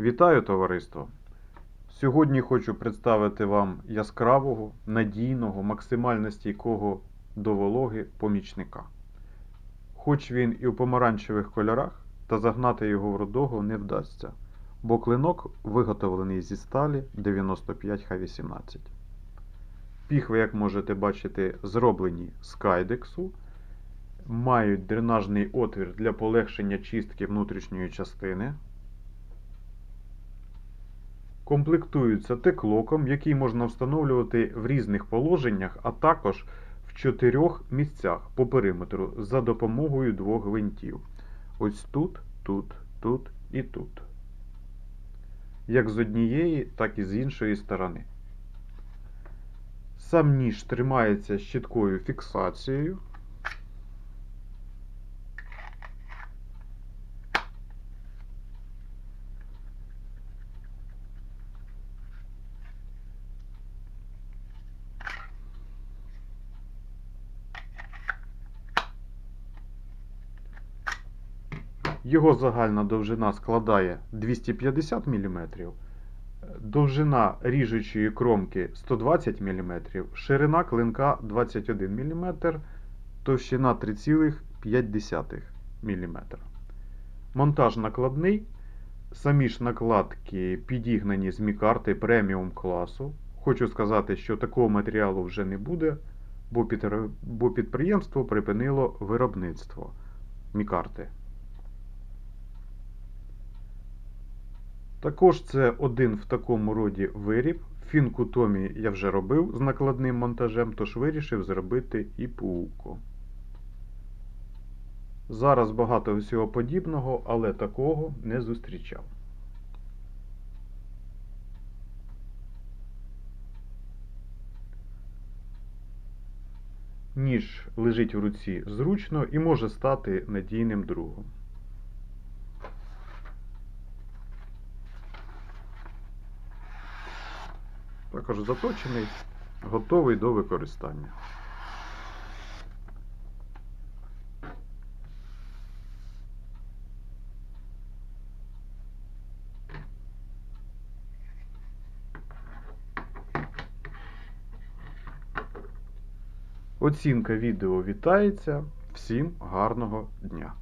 Вітаю товариство! Сьогодні хочу представити вам яскравого, надійного, максимально стійкого до вологи помічника. Хоч він і в помаранчевих кольорах, та загнати його в родогу не вдасться, бо клинок виготовлений зі сталі 95Х18. Піхви, як можете бачити, зроблені з кайдексу, мають дренажний отвір для полегшення чистки внутрішньої частини. Комплектуються теклоком, який можна встановлювати в різних положеннях, а також в чотирьох місцях по периметру за допомогою двох гвинтів. Ось тут, тут, тут і тут. Як з однієї, так і з іншої сторони. Сам ніж тримається щіткою фіксацією. Його загальна довжина складає 250 мм, довжина ріжучої кромки 120 мм, ширина клинка 21 мм, товщина 3,5 мм. Монтаж накладний. Самі ж накладки підігнані з мікарти преміум класу. Хочу сказати, що такого матеріалу вже не буде, бо, підприємство припинило виробництво мікарти. Також це один в такому роді виріб. Фінку Томі я вже робив з накладним монтажем, тож вирішив зробити і пауко. Зараз багато всього подібного, але такого не зустрічав. Ніж лежить в руці зручно і може стати надійним другом. Також заточений, готовий до використання. Оцінка відео вітається. Всім гарного дня!